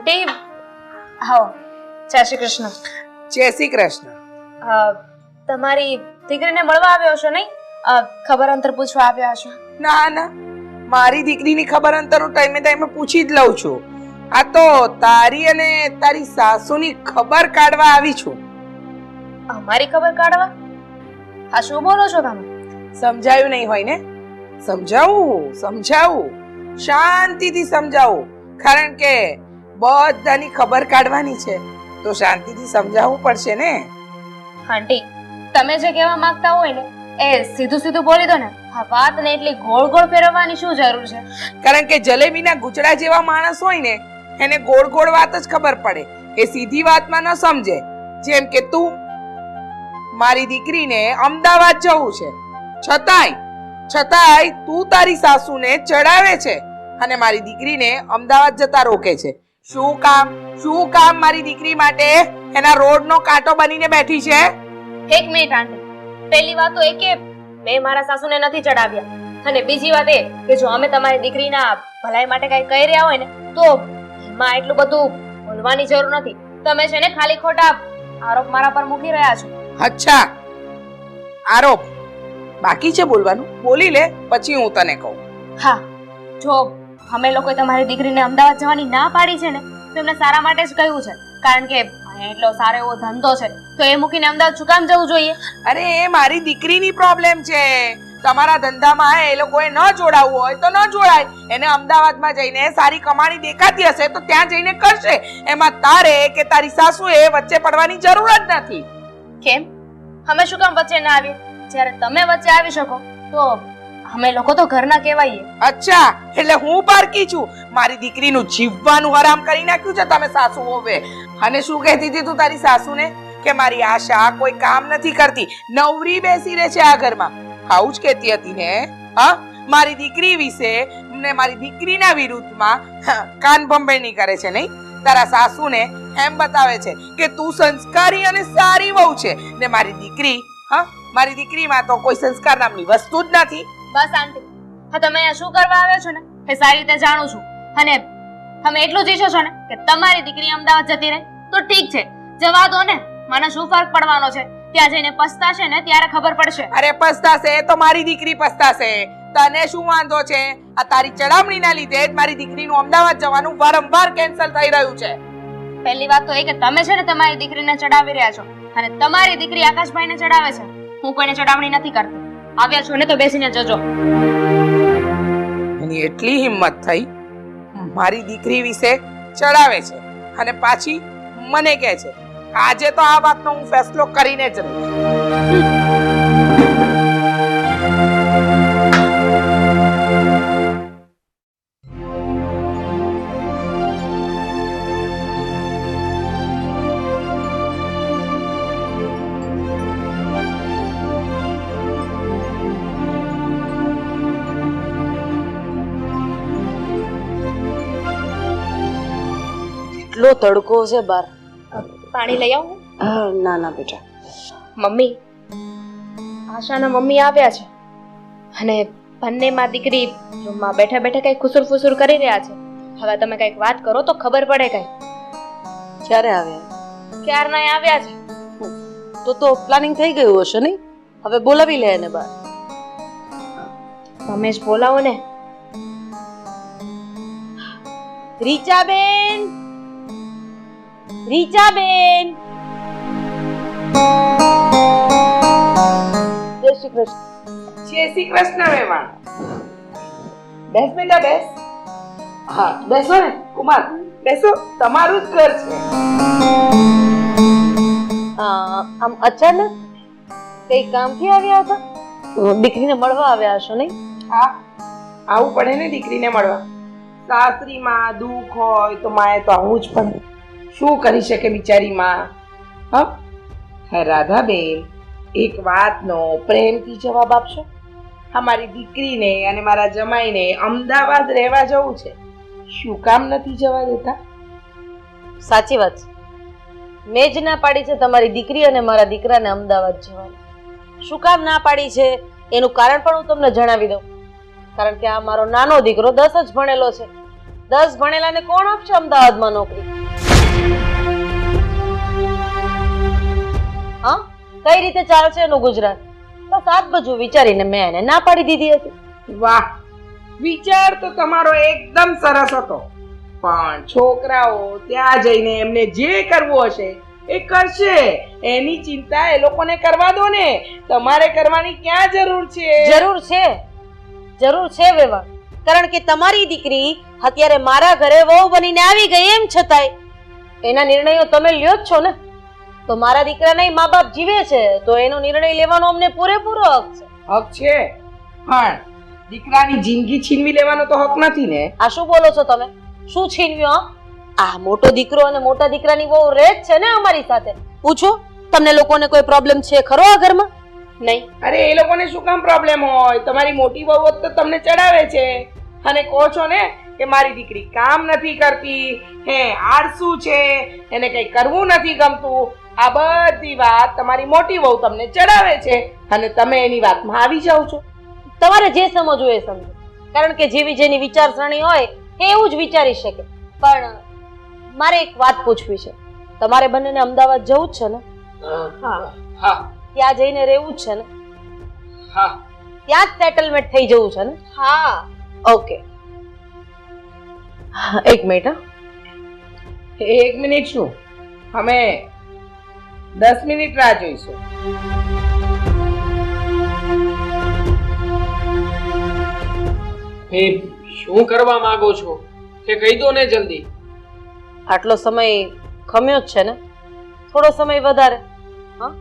આંટી જય શ્રી કૃષ્ણ. જય શ્રી કૃષ્ણ. તમારી દીકરીને મળવા આવ્યો છો નહીં? ખબર અંતર પૂછવા આવ્યા છો ના ના. મારી દીકરીની ખબર અંતર હું ટાઈમે ટાઈમે પૂછી જ લઉં છું. આ તો તારી અને તારી સાસુની ખબર કાઢવા આવી છું. અમારી ખબર કાઢવા? આ શું બોલો છો તમે? સમજાયું નહીં હોય ને? સમજાવું સમજાવું. શાંતિથી સમજાવું. કારણ કે બધાની ખબર કાઢવાની છે. તો શાંતિથી સમજાવવું પડશે ને? આંટી તમે જે કહેવા માંગતા હોય ને એ સીધું સીધું બોલી દો ને. આ વાતને એટલી ગોળ ગોળ ફેરવવાની શું જરૂર છે? કારણ કે જલેબીના ગુચડા જેવા માણસ હોય ને એને ગોળ ગોળ વાત જ ખબર પડે. એ સીધી વાતમાં ન સમજે. જેમ કે તું મારી દીકરીને અમદાવાદ જવું છે. છતાંય છતાંય તું તારી સાસુને ચડાવે છે અને મારી દીકરીને અમદાવાદ જતા રોકે છે. શું કામ? શું કામ મારી દીકરી માટે? એના રોડનો કાંટો બનીને બેઠી છે? એક મિનિટ આંટી. પહેલી વાત તો એ કે મેં મારા સાસુને નથી ચડાવ્યા. અને બીજી વાત એ કે જો અમે તમારી દીકરીના ભલાઈ માટે કઈ કહી રહ્યા હોય ને તો એમાં એટલું બધું બોલવાની જરૂર નથી. તમે છે ને ખાલી ખોટા આરોપ મારા પર મૂકી રહ્યા છો. અચ્છા. આરોપ. બાકી છે બોલવાનું? બોલી લે પછી હું તને કહું. હા. જો અમે લોકોએ તમારી દીકરીને અમદાવાદ જવાની ના પાડી છે ને તો એમને સારા માટે જ કહ્યું છે. કારણ કે એટલો સારો એવો ધંધો છે તો એ મૂકીને અમદાવાદ શું કામ જવું જોઈએ? અરે એ મારી દીકરીની પ્રોબ્લેમ છે. તમારા ધંધામાં એ લોકોએ ન જોડાવવું હોય તો ન જોડાય. એને અમદાવાદમાં જઈને સારી કમાણી દેખાતી હશે તો ત્યાં જઈને કરશે. એમાં તારે કે તારી સાસુએ વચ્ચે પડવાની જરૂર જ નથી. કેમ? અમે શું કામ વચ્ચે ના આવીએ? જ્યારે તમે વચ્ચે આવી શકો તો અમે લોકો તો ઘરના કહેવાઈએ. અચ્છા, એટલે હું પારકી છું. મારી દીકરીનું જીવવાનું હરામ કરી નાખ્યું છે તમે સાસુ હોવે. અને શું કહેતી હતી તું તારી સાસુને? કે મારી આશા કોઈ કામ નથી કરતી. નવરી બેસી રહે છે આ ઘરમાં. આવું જ કહેતી હતી ને? હા? મારી દીકરી વિશે ને મારી દીકરીના વિરુદ્ધમાં કાન ભંભેણી કરે છે નહીં? તારા સાસુને એમ બતાવે છે કે તું સંસ્કારી અને સારી વહુ છે. ને મારી દીકરી, હા, મારી દીકરીમાં તો કોઈ સંસ્કાર નામની વસ્તુ જ નથી. બસ આંટી. હા તમે અહીંયા શું કરવા આવ્યા છો ને? એ સારી રીતે જાણું છું. અને તમે એટલું જ ઈચ્છો છો ને કે તમારી દીકરી અમદાવાદ જતી રહે? તો ઠીક છે. જવા દો ને. મને શું ફરક પડવાનો છે? ત્યાં જઈને પસ્તાશે ને ત્યારે ખબર પડશે. અરે પસ્તાશે. તો મારી દીકરી પસ્તાશે. તને શું વાંધો છે? આ તારી ચડામણીના લીધે જ મારી દીકરીનું અમદાવાદ જવાનું વારંવાર કેન્સલ થઈ રહ્યું છે. પહેલી વાત તો એ કે તમે છે ને તમારી દીકરીને ચડાવી રહ્યા છો. અને તમારી દીકરી આકાશભાઈને ચડાવે છે. હું કોઈને ચડાવણી નથી કરતી. આવ્યા છો ને તો બેસીને જજો. એની એટલી હિંમત થઈ, મારી દીકરી વિશે ચડાવે છે અને પાછી મને કહે છે આજે તો આ વાતનો હું ફેસલો કરીને જ રહીશ. એટલો તડકો છે બાર. પાણી લઈ આવું. ના ના બેટા. મમ્મી આશાના મમ્મી આવ્યા છે. અને બંને માં દીકરી રૂમમાં બેઠા બેઠા કઈ ખુસુર ફુસુર કરી રહ્યા છે. હવે તમે કંઈક વાત કરો તો ખબર પડે કઈ. ક્યારે આવ્યા? ક્યારના આવ્યા છે. તો તો પ્લાનિંગ થઈ ગયું હશે નહીં? હવે બોલાવી લે એને બાર તમે જ બોલાવો ને. રીચાબેન! રીચાબેન. જય શ્રી કૃષ્ણ. જય શ્રી કૃષ્ણ મેમા બેસ બેટા બેસ. હા બેસો ને કુમાર. બેસો તમારું જ ઘર છે. આ, આમ અચાનક કઈ કામથી આવ્યા હતા? દીકરીને મળવા આવ્યા હશો નહીં? હા આવું પડે ને દીકરીને મળવા. સાસરીમાં દુઃખ હોય તો માએ તો આવું જ પડે. શું કરી શકે બિચારી માં હા રાધાબેન, એક વાતનો પ્રેમથી જવાબ આપશો? હા, મારી દીકરીને અને મારા જમાઈને અમદાવાદ રહેવા જવું છે. શું કામ નથી જવા દેતા? સાચી વાત છે. મેં જ ના પાડી છે તમારી દીકરી અને મારા દીકરાને અમદાવાદ જવાની. શું કામ ના પાડી છે? એનું કારણ પણ હું તમને જણાવી દઉં. કારણ કે આ મારો નાનો દીકરો દસ જ ભણેલો છે. દસ ભણેલાને કોણ આપશે અમદાવાદમાં નોકરી? હા? કઈ રીતે ચાલશે એનું ગુજરાત? બસ આ જ બધું વિચારીને મેં એને ના પાડી દીધી હતી. વાહ વિચાર તો તમારો એકદમ સરસ હતો. પણ છોકરાઓ ત્યાં જઈને એમને જે કરવું હશે એ કરશે. એની ચિંતા એ લોકોને કરવા દો ને. તમારે કરવાની ક્યાં જરૂર છે? જરૂર છે. જરૂર છે વેવા કારણ કે તમારી દીકરી અત્યારે મારા ઘરે વહુ બનીને આવી ગઈ એમ છતાંય. એના નિર્ણયો તમે લ્યો જ છો ને. તો મારા દીકરાના મા બાપ જીવે છે. તો એનો નિર્ણય લેવાનો અમને પૂરેપૂરો હક છે. હક છે? પણ દીકરાની જિંદગી છીનવી લેવાનો તો હક નથી ને? આ શું બોલો છો તમે? શું છીનવ્યો આ મોટો દીકરો અને મોટા દીકરાની બહુ રેત છે ને અમારી સાથે. પૂછો તમને લોકોને કોઈ પ્રોબ્લેમ છે ખરો આ ઘરમાં? નહીં. અરે એ લોકોને શું કામ પ્રોબ્લેમ હોય? તમારી મોટી બહુ તો તમને ચડાવે છે. અને કહો છો ને કે મારી દીકરી કામ નથી કરતી હે આળસુ છે એને કઈ કરવું નથી ગમતું. આ બધી વાત તમારી મોટી વહુ તમને ચડાવે છે અને તમે એની વાતમાં આવી જાઓ છો. તમારે જે સમજવું એ સમજો. કારણ કે જેવી જેની વિચારસરણી હોય એ એવું જ વિચારી શકે. પણ મારે એક વાત પૂછવી છે. તમારે બંનેને અમદાવાદ જવું જ છે ને? હા. હા. ત્યાં જઈને રહેવું જ છે ને? હા. ત્યાં જ સેટલમેન્ટ થઈ જવું છે ને? હા. ઓકે. એક મિનિટ હા. એક મિનિટ શું? અમે દસ મિનિટ રાહ જોઈશું. એ શું કરવા માંગો છો? કે કહી દો ને જલ્દી. આટલો સમય ખમ્યો જ છે ને? થોડો સમય વધારે. હા?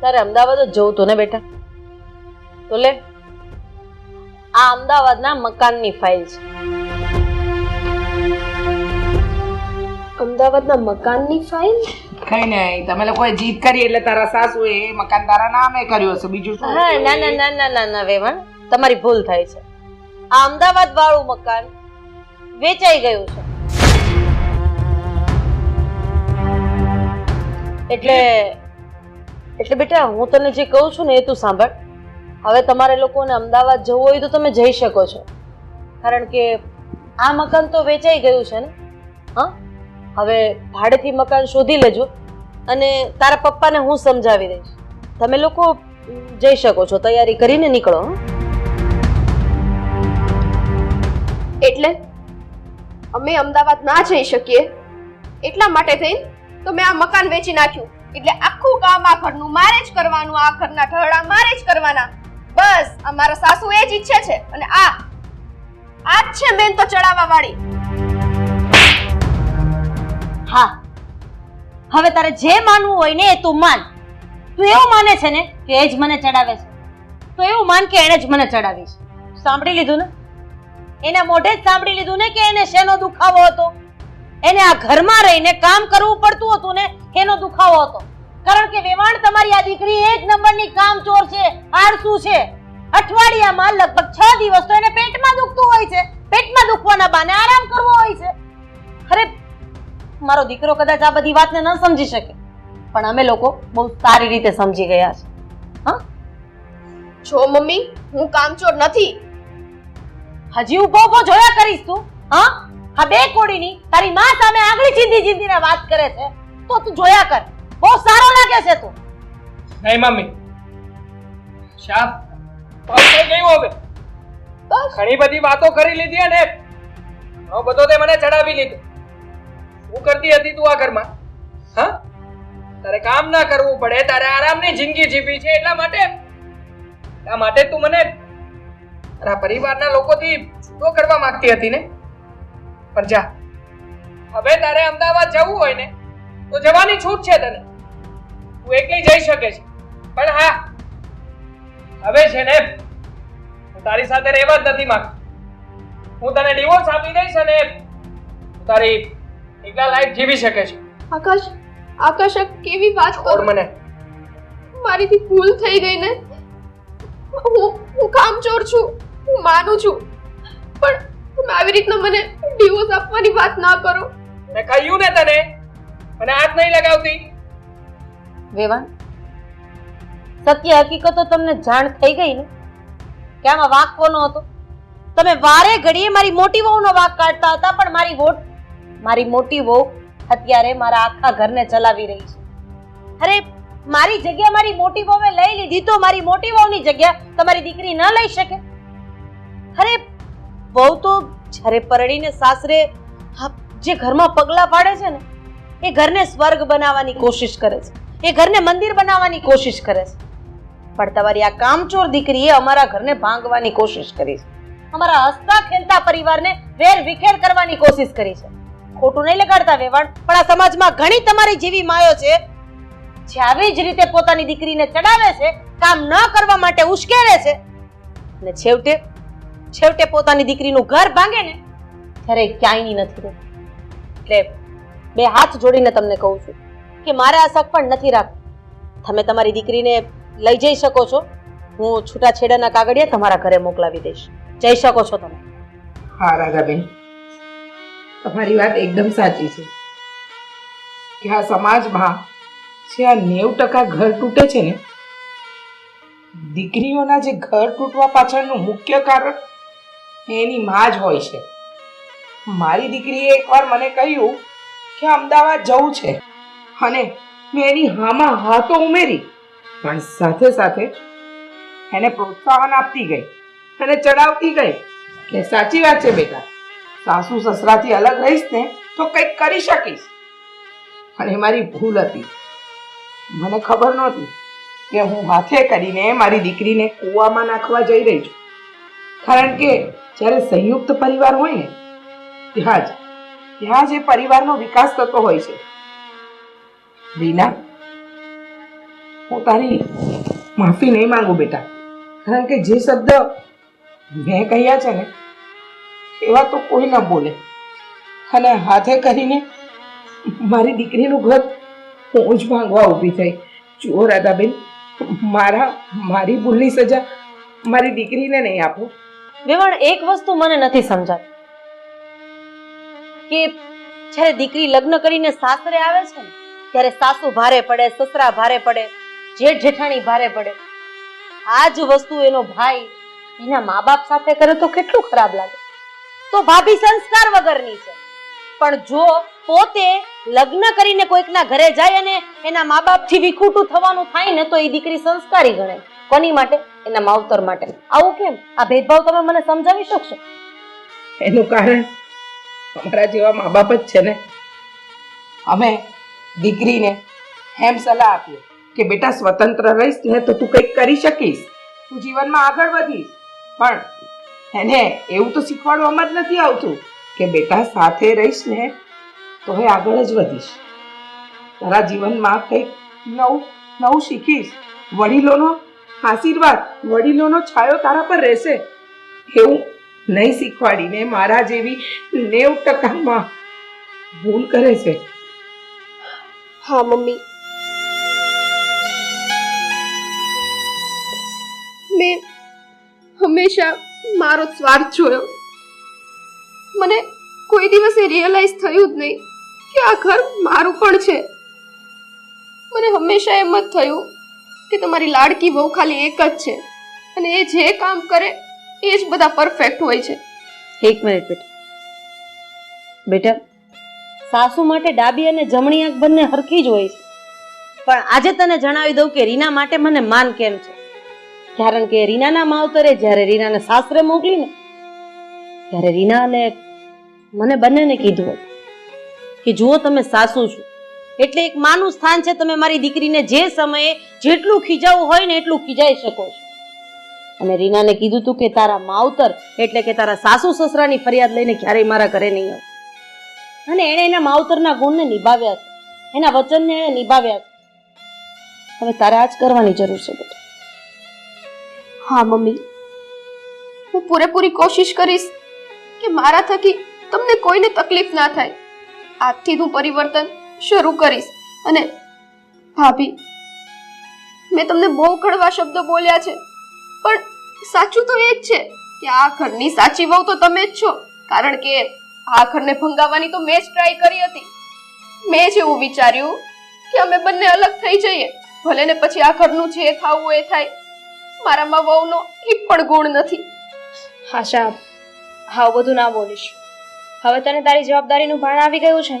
તારે અમદાવાદ જ જવું તું ને બેટા? તો લે. આ અમદાવાદના મકાનની ફાઇલ છે. અમદાવાદના મકાનની ફાઇલ કઈ નહીં તમે લોકોએ જીત કરી એટલે તારા સાસુ એ મકાન તારા નામે કર્યું હશે. બીજું શું હા ના ના ના ના ના ના વેવણ. તમારી ભૂલ થાય છે. આ અમદાવાદ વાળું મકાન વેચાઈ ગયું છે. એટલે એટલે બેટા હું તને જે કહું છું ને એ તું સાંભળ. હવે તમારે લોકોને અમદાવાદ જવું હોય તો તમે જઈ શકો છો. કારણ કે આ મકાન તો વેચાઈ ગયું છે ને? હા? હવે ભાડેથી મકાન શોધી લેજો અને તારા પપ્પાને હું સમજાવી દઈશ. તમે લોકો જઈ શકો છો, તૈયારી કરીને નીકળો એટલે? અમે અમદાવાદ ના જઈ શકીએ? એટલા માટે થઈ તો મેં આ મકાન વેચી નાખ્યું. એટલે આખું કામ આ ઘરનું મારે જ કરવાનું, આ ઘરના ઢળા મારે જ કરવાના. બસ, આ મારા સાસુ એ જ ઈચ્છે છે. અને આ આ છે મેન તો ચડાવવા વાળી હા. હવે તારે જે માનવું હોય ને એ તું માન. તું એવું માને છે ને કે એ જ મને ચડાવે છે. તો એવું માન કે એણે જ મને ચડાવી છે. સાંભળી લીધું ને? એના મોઢે જ સાંભળી લીધું ને કે એને શેનો દુખાવો હતો? એને આ ઘરમાં રહીને કામ કરવું પડતું હતું ને, એનો દુખાવો હતો. કારણ કે વેવાણ તમારી આ દીકરી એક નંબરની કામચોર છે, આળસુ છે. અઠવાડિયામાં લગભગ છ દિવસ તો એને પેટમાં દુખતું હોય છે. પેટમાં દુખવાના બાને આરામ કરવો હોય છે. અરે મારો દીકરો કદાચ આ બધી વાતને ન સમજી શકે. પણ અમે લોકો બહુ સારી રીતે સમજી ગયા છે. હા? જો મમ્મી હું કામચોર નથી. હજી ઊભો ઊભો જોયા કરીશ તું હા? આ બે કોડીની તારી માં સામે આંગળી ચીંધી ચીંધીને વાત કરે છે. તો તું જોયા કર. બહુ સારો લાગે છે તું. નહીં મમ્મી. શાપ થઈ ગયું હવે. બસ. ઘણી બધી વાતો કરી લીધી અને ઘણો બધો તે મને ચડાવી લીધું. શું કરતી હતી તું આ ઘરમાં? હા? તારે કામ ના કરવું પડે, તારે આરામની જિંદગી જીવી છે એટલા માટે. એટલા માટે તું મને તારા પરિવારના લોકોથી છૂટો કરવા માંગતી હતી ને? પણ જા. હવે તારે અમદાવાદ જવું હોય ને, તો જવાની છૂટ છે તને. તું એકલી જઈ શકે છે. પણ હા, હવે છે ને, હું તારી સાથે રહેવા જ નથી માંગતો. હું તને ડિવોર્સ આપી દઈશ અને તારી એકલા લાઈફ જીવી શકે છે. આકાશ આકાશ આ કેવી વાત કર? મને. મારીથી ભૂલ થઈ ગઈ ને? હું હું કામચોર છું હું માનું છું. પણ તમે આવી રીતના મને ડિવોર્સ આપવાની વાત ના કરો. મેં કહ્યું ને તને મને હાથ નહીં લગાવતી. વેવાન સત્ય હકીકતો તમને જાણ થઈ ગઈ ને? કે આમાં વાંક કોનો હતો? તમે વારે ઘડીએ મારી મોટી વહુનો વાંક કાઢતા હતા પણ મારી વોટ મારી મોટી વહુ અત્યારે મારા આખા ઘરને ચલાવી રહી છે. અરે, મારી જગ્યા મારી મોટી વહુએ લઈ લીધી તો મારી મોટી વહુની જગ્યા તમારી દીકરી ન લઈ શકે? અરે, વહુ તો જ્યારે પરણીને સાસરે જે ઘરમાં પગલા પાડે છે ને, એ ઘરને સ્વર્ગ બનાવવાની કોશિશ કરે છે. એ ઘરને મંદિર બનાવવાની કોશિશ કરે છે. પણ તમારી આ કામચોર દીકરીએ અમારા ઘરને ભાંગવાની કોશિશ કરી છે. અમારા હસતા ખેલતા પરિવારને વેર વિખેર કરવાની કોશિશ કરી છે. ખોટું નહીં લગાડતા વેવાણ. પણ આ સમાજમાં ઘણી તમારી જેવી માયો છે જે આવી જ રીતે પોતાની દીકરીને ચડાવે છે, કામ ન કરવા માટે ઉશ્કેરે છે. અને છેવટે છેવટે પોતાની દીકરીનું ઘર ભાંગે ને, ત્યારે ક્યાંયની નથી રહેતી. એટલે બે હાથ જોડીને તમને કહું છું કે મારે આ શક પણ નથી રાખવું તમે તમારી દીકરીને લઈ જઈ શકો છો. હું છૂટાછેડાના કાગળિયા તમારા ઘરે મોકલાવી દઈશ. જઈ શકો છો તમે. હા રાધાબેન તમારી વાત એકદમ સાચી છે કે આ સમાજમાં જે આ નેવ ટકા ઘર તૂટે છે ને, દીકરીઓના જે ઘર તૂટવા પાછળનું મુખ્ય કારણ એની માં જ હોય છે. મારી દીકરીએ એકવાર મને કહ્યું કે અમદાવાદ જવું છે અને મેં એની હામાં હા તો ઉમેરી, પણ સાથે સાથે એને પ્રોત્સાહન આપતી ગઈ અને ચડાવતી ગઈ. કે સાચી વાત છે બેટા. સાસુ સસરાથી અલગ રહીશ ને તો કંઈક કરી શકીશ. અને મારી ભૂલ હતી. મને ખબર નહોતી કે હું હાથે કરીને મારી દીકરીને કૂવામાં નાખવા જઈ રહી છું. કારણ કે જ્યારે સંયુક્ત પરિવાર હોય ને, ત્યાં જ ત્યાં જ પરિવારનો વિકાસ થતો હોય છે. રીના હું તારી માફી નહીં માંગુ બેટા. કારણ કે જે શબ્દ મેં કહ્યા છે ને એવા તો કોઈ ના બોલે. અને હાથે કરીને મારી દીકરીનું ઘર હું જ માંગવા ઊભી થઈ. જુઓ રાધાબેન, મારા, મારી ભૂલની સજા મારી દીકરીને નહીં આપો. વેવાણ, એક વસ્તુ મને નથી સમજાતી કે જ્યારે દીકરી લગ્ન કરીને સાસરે આવે છે ને, ત્યારે સાસુ ભારે પડે, સસરા ભારે પડે, જેઠ જેઠાણી ભારે પડે. આ જ વસ્તુ એનો ભાઈ એના મા બાપ સાથે કરે તો કેટલું ખરાબ લાગે. તો ભાભી સંસ્કાર વગરની છે. પણ જો પોતે લગ્ન કરીને કોઈકના ઘરે જાય અને એના મા બાપથી વિખૂટું થવાનું થાય ને તો એ દીકરી સંસ્કારી ગણે. કોની માટે? એના માવતર માટે. આવું કેમ? આ ભેદભાવ તમે મને સમજાવી શકશો? એનું કારણ અમારા જેવા મા બાપ જ છે ને. અમે દીકરીને એમ સલાહ આપીએ કે બેટા સ્વતંત્ર રહીશ ને તો તું કંઈક કરી શકીશ. તું જીવનમાં આગળ વધીશ. પણ એને એવું તો શીખવાડવામાં જ નથી આવતું કે બેટા સાથે રહીશ ને તો હવે આગળ જ વધીશ. તારા જીવનમાં કંઈક નવું નવું શીખીશ. વડીલોનો આશીર્વાદ, વડીલોનો છાયો તારા પર રહેશે. એવું નહીં શીખવાડીને મારા જેવી નેવ ટકામાં ભૂલ કરે છે. હા, મમ્મી. મેં હંમેશા મારો સ્વાર્થ જોયો. મને કોઈ દિવસ એ રિયલાઇઝ થયું જ નહીં કે આ ઘર મારું પણ છે. મને હંમેશા એમ જ થયું કે તમારી લાડકી બહુ ખાલી એક જ છે અને એ જે કામ કરે એ જ બધા પરફેક્ટ હોય છે. એક મિનિટ બેટા. બેટા, સાસુ માટે ડાબી અને જમણી આંખ બંને હરખી જ હોય છે. પણ આજે તને જણાવી દઉં કે રીના માટે મને માન કેમ છે? કારણ કે રીનાના માવતરે જ્યારે રીનાને સાસરે મોકલીને, ત્યારે રીનાને મને બંનેને કીધું હતું કે જુઓ તમે સાસુ છો. એટલે એક માનું સ્થાન છે તમે મારી દીકરીને જે સમયે જેટલું ખીજાવું હોય ને એટલું ખીજાઈ શકો છો. અને રીનાને કીધું તું કે તારા માવતર, એટલે કે તારા સાસુ સસરાની ફરિયાદ લઈને ક્યારેય મારા ઘરે નહીં આવે અને એણે એના માવતરના ગુણને નિભાવ્યા છે. એના વચનને એણે નિભાવ્યા છે. હવે તારે આ જ કરવાની જરૂર છે બેટા હા, મમ્મી. હું પૂરેપૂરી કોશિશ કરીશ કે મારા થકી તમને કોઈને તકલીફ ના થાય. આજથી હું પરિવર્તન શરૂ કરીશ. અને ભાભી, મેં તમને બહુ કડવા શબ્દો બોલ્યા છે, પણ સાચું તો એ જ છે કે આ ઘરની સાચી વહુ તો તમે જ છો, કારણ કે આ ઘરને ભંગાવવાની તો મેં જ ટ્રાય કરી હતી. મેં જ એવું વિચાર્યું કે અમે બંને અલગ થઈ જઈએ ભલે ને પછી આ ઘરનું જે થવું એ થાય. મારામાં વહુનો એક પણ ગુણ નથી. આશા હા બધું ના બોલીશ. હવે તને તારી જવાબદારીનું ભાન આવી ગયું છે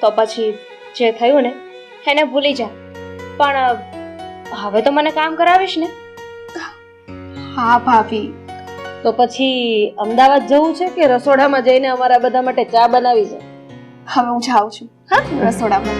તો પછી જે થયું ને એને ભૂલી જા. પણ હવે તો મને કામ કરાવીશ ને? હા ભાભી. તો પછી અમદાવાદ જવું છે કે રસોડામાં જઈને અમારા બધા માટે ચા બનાવી છે? હવે હું જાઉં છું. હા? રસોડામાં.